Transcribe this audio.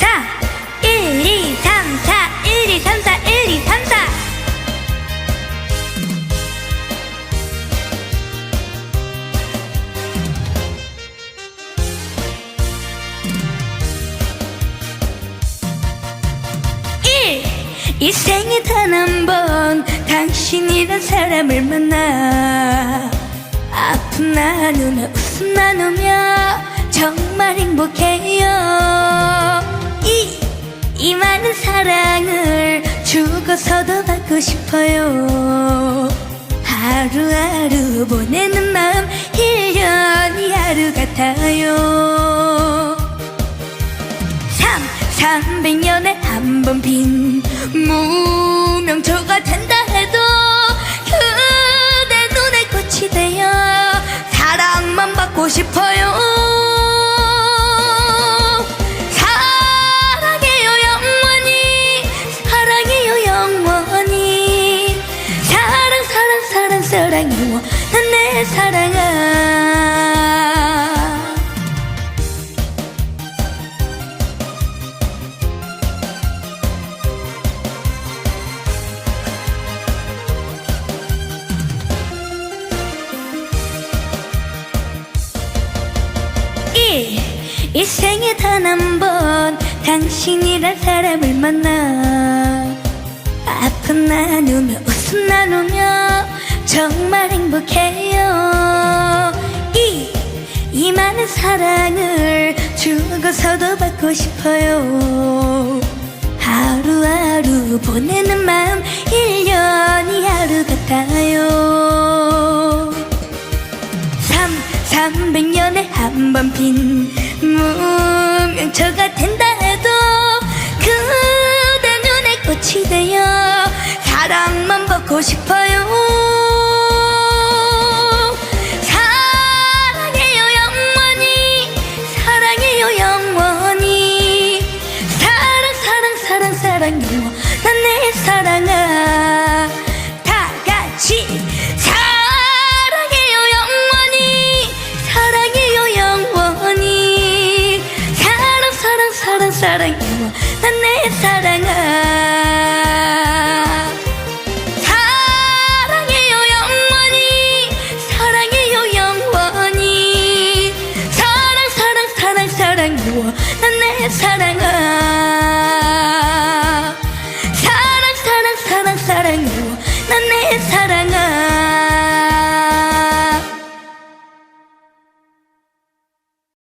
4 1 2 3 4 1 2 3 4 1 2 3 4 1. 이 생에 단 한 번 당신이란 사람을 만나 아픔 나누며 웃음 나누며 정말 행복해요 죽어서도 받고 싶어요. 하루하루 보내는 마음 1년이 하루 같아요. 3 300년에 한 번 빈 무명초가 된다 해도 그대 눈에 꽃이 되어 사랑만 받고 싶어 사랑 사랑해요 내 사랑아. 일, 이 생에 단 한 번 당신이란 사람을 만나 아픔 나누며 웃음 나누며 정말 행복해요. 이, 이 많은 사랑을 죽어서도 받고 싶어요. 하루하루 보내는 마음 1년이 하루 같아요. 3 300년에 한 번 핀 무명초가 된다 해도 그대 눈에 꽃이 되어 사랑만 받고 싶어 내 사랑아 다 같이 사랑해요 영원히. 사랑해요 영원히. 사랑 사랑 사랑 사랑해요. 난내 사랑아